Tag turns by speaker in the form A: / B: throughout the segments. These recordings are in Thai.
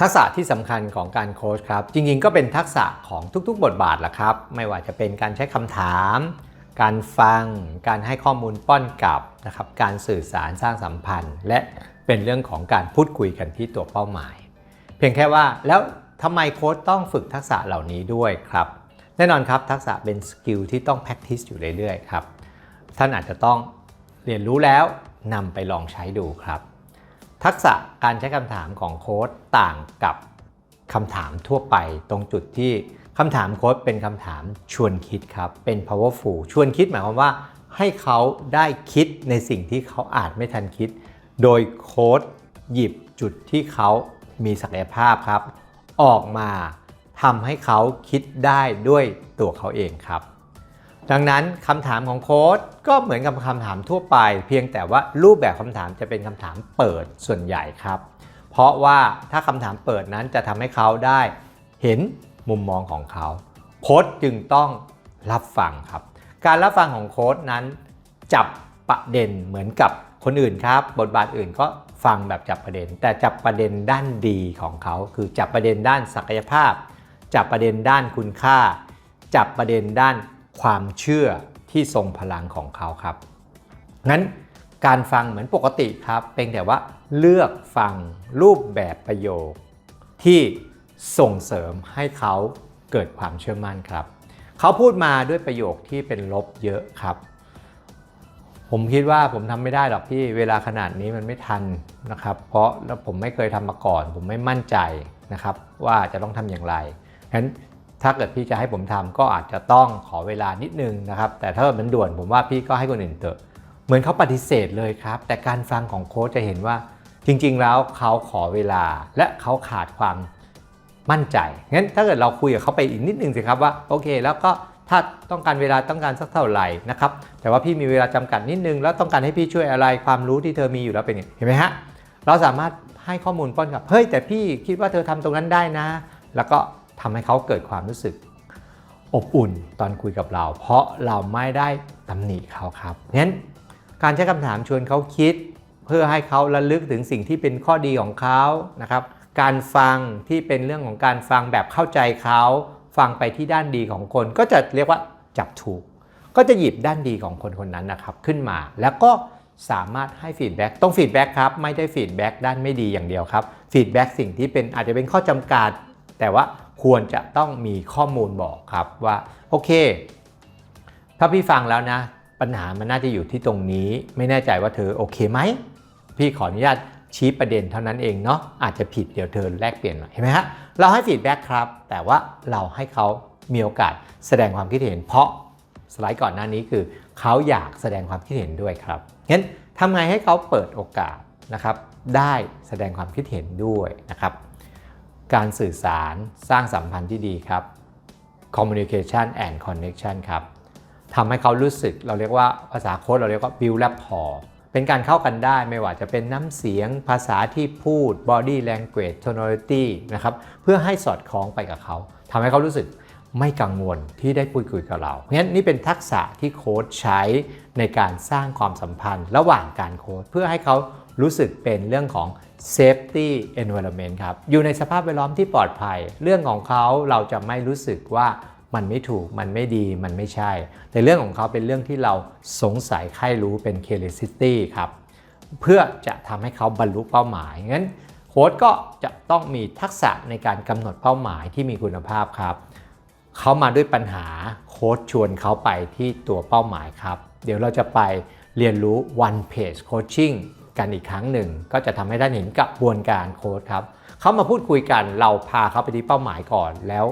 A: ทักษะที่สำคัญของการโค้ชครับ จริงๆ ก็เป็นทักษะของทุกๆ บทบาทแหละครับ ไม่ว่าจะเป็นการใช้คำถาม การฟัง การให้ข้อมูลป้อนกลับนะครับ การสื่อสารสร้างสัมพันธ์ และเป็นเรื่องของการพูดคุยกันที่ตัวเป้าหมาย เพียงแค่ว่าแล้วทำไมโค้ชต้องฝึกทักษะเหล่านี้ด้วยครับ แน่นอนครับทักษะเป็นสกิลที่ต้อง practice อยู่เรื่อยๆครับ ท่านอาจจะต้องเรียนรู้แล้วนำไปลองใช้ดูครับ ทักษะการใช้คำถามของโค้ดต่างกับคำถามทั่วไป ตรงจุดที่คำถามโค้ดเป็นคำถามชวนคิดครับ เป็น powerful ชวนคิดหมายความว่าให้เขาได้คิดในสิ่งที่เขาอาจไม่ทันคิด โดยโค้ดหยิบจุดที่เขามีศักยภาพครับ ออกมาทำให้เขาคิดได้ด้วยตัวเขาเองครับ ดังนั้นคำถามของโค้ดก็เหมือนกับคำถามทั่วไป เพียงแต่ว่ารูปแบบคำถามจะเป็นคำถามเปิดส่วนใหญ่ครับ เพราะว่าถ้าคำถามเปิดนั้นจะทำให้เขาได้เห็นมุมมองของเขา โค้ดจึงต้องรับฟังครับ การรับฟังของโค้ดนั้น จับประเด็นเหมือนกับคนอื่นครับ บทบาทอื่นก็ฟังแบบจับประเด็น แต่จับประเด็นด้านดีของเขา คือจับประเด็นด้านศักยภาพ จับประเด็นด้านคุณค่า จับประเด็นด้าน ความเชื่อที่ทรงพลังของเขาครับ งั้นการฟังเหมือนปกติครับเพียงแต่ว่าเลือกฟังรูปแบบประโยค ที่ส่งเสริมให้เขาเกิดความเชื่อมั่นครับ เขาพูดมาด้วยประโยคที่เป็นลบเยอะครับ ผมคิดว่าผมทำไม่ได้หรอกพี่ เวลาขนาดนี้มันไม่ทันนะครับ เพราะแล้วผมไม่เคยทำมาก่อน ผมไม่มั่นใจนะครับ ว่าจะต้องทำอย่างไรฉะนั้น ถ้าเกิดพี่จะให้ผมทำก็อาจจะต้องขอเวลานิดนึงนะครับ แต่ถ้ามันด่วนผมว่าพี่ก็ให้คนอื่นเถอะ เหมือนเขาปฏิเสธเลยครับ แต่การฟังของโค้ชจะเห็นว่า จริง ๆ แล้วเขาขอเวลาและเขาขาดความมั่นใจ งั้นถ้าเกิดเราคุยกับเขาไปอีกนิดนึงสิครับว่าโอเค แล้วก็ถ้าต้องการเวลาต้องการสักเท่าไหร่นะครับ แต่ว่าพี่มีเวลาจำกัดนิดนึง แล้วต้องการให้พี่ช่วยอะไรความรู้ที่เธอมีอยู่แล้วเป็นอย่างเห็นไหมฮะ เราสามารถให้ข้อมูลป้อนกับ เฮ้ยแต่พี่คิดว่าเธอทำตรงนั้นได้นะ แล้วก็ ทำให้เขาเกิดความรู้สึกอบอุ่นตอนคุยกับเรา เพราะเราไม่ได้ตำหนิเขาครับงั้นการใช้คำถามชวนเขาคิด เพื่อให้เขาระลึกถึงสิ่งที่เป็นข้อดีของเขานะครับ การฟังที่เป็นเรื่องของการฟังแบบเข้าใจเขาฟังไปที่ด้านดีของคน ก็จะเรียกว่าจับถูก ก็จะหยิบด้านดีของคนคนนั้นนะครับขึ้นมาแล้วก็สามารถให้ฟีดแบ็กต้องฟีดแบ็กครับ ไม่ได้ฟีดแบ็กด้านไม่ดีอย่างเดียวครับฟีดแบ็กสิ่งที่เป็นอาจจะเป็นข้อจำกัด แต่ว่า ควรจะต้องมีข้อมูลบอกครับว่าโอเคถ้าพี่ฟังแล้วนะ ปัญหามันน่าจะอยู่ที่ตรงนี้ ไม่แน่ใจว่าเธอโอเคไหม พี่ขออนุญาตชี้ประเด็นเท่านั้นเองเนาะอาจจะผิดเดี๋ยวเธอแลกเปลี่ยนมาเห็นไหมฮะเราให้ฟีดแบ็กครับ แต่ว่าเราให้เขามีโอกาสแสดงความคิดเห็น เพราะสไลด์ก่อนหน้านี้คือเขาอยากแสดงความคิดเห็นด้วยครับงั้นทำไงให้เขาเปิดโอกาสนะครับ ได้แสดงความคิดเห็นด้วยนะครับ การสื่อสารสร้างสัมพันธ์ที่ดีครับ communication and connection ครับทำให้เขารู้สึกเราเรียกว่าภาษาโค้ดเราเรียกว่า build rapport เป็นการเข้ากันได้ไม่ว่าจะเป็นน้ำเสียงภาษาที่พูด body language tonality นะครับเพื่อให้สอดคล้องไปกับเขาทำให้เขารู้สึกไม่กังวลที่ได้พูดคุยกับเรา เพราะฉะนั้นนี่เป็นทักษะที่โค้ชใช้ในการสร้างความสัมพันธ์ ระหว่างการโค้ชเพื่อให้เขารู้สึกเป็นเรื่องของ safety environment ครับ อยู่ในสภาพแวดล้อมที่ปลอดภัย เรื่องของเขาเราจะไม่รู้สึกว่ามันไม่ถูก มันไม่ดี มันไม่ใช่ แต่เรื่องของเขาเป็นเรื่องที่เราสงสัยใครรู้เป็น curiosity ครับ เพื่อจะทำให้เขาบรรลุเป้าหมาย งั้นโค้ดก็จะต้องมีทักษะในการกำหนดเป้าหมายที่มีคุณภาพครับ เขามาด้วยปัญหาโค้ดชวนเขาไปที่ตัวเป้าหมายครับ เดี๋ยวเราจะไปเรียนรู้ one page coaching กันอีกครั้งหนึ่ง ก็จะทำให้ได้เห็นกระบวนการโค้ดครับเขามาพูดคุยกันเราพาเขาไปที่เป้าหมายก่อนแล้ว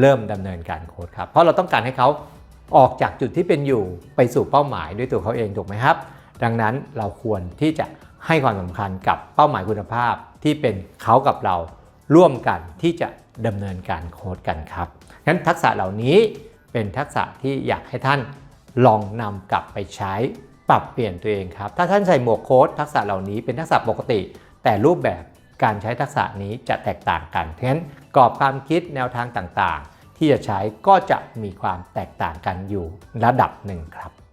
A: เริ่มดำเนินการโค้ดครับเพราะเราต้องการให้เขาออกจากจุดที่เป็นอยู่ไปสู่เป้าหมายด้วยตัวเขาเองถูกไหมครับ ดังนั้นเราควรที่จะให้ความสำคัญกับเป้าหมายคุณภาพที่เป็นเขากับเราร่วมกันที่จะดำเนินการโค้ดกันครับงั้นทักษะเหล่านี้เป็นทักษะที่อยากให้ท่านลองนำกลับไปใช้ ปรับเปลี่ยนตัวเองครับ ถ้าท่านใส่หมวกโค้ดทักษะเหล่านี้เป็นทักษะปกติ แต่รูปแบบการใช้ทักษะนี้จะแตกต่างกันเพราะฉะนั้นกรอบความคิดแนวทางต่างๆ ที่จะใช้ก็จะมีความแตกต่างกันอยู่ระดับหนึ่งครับ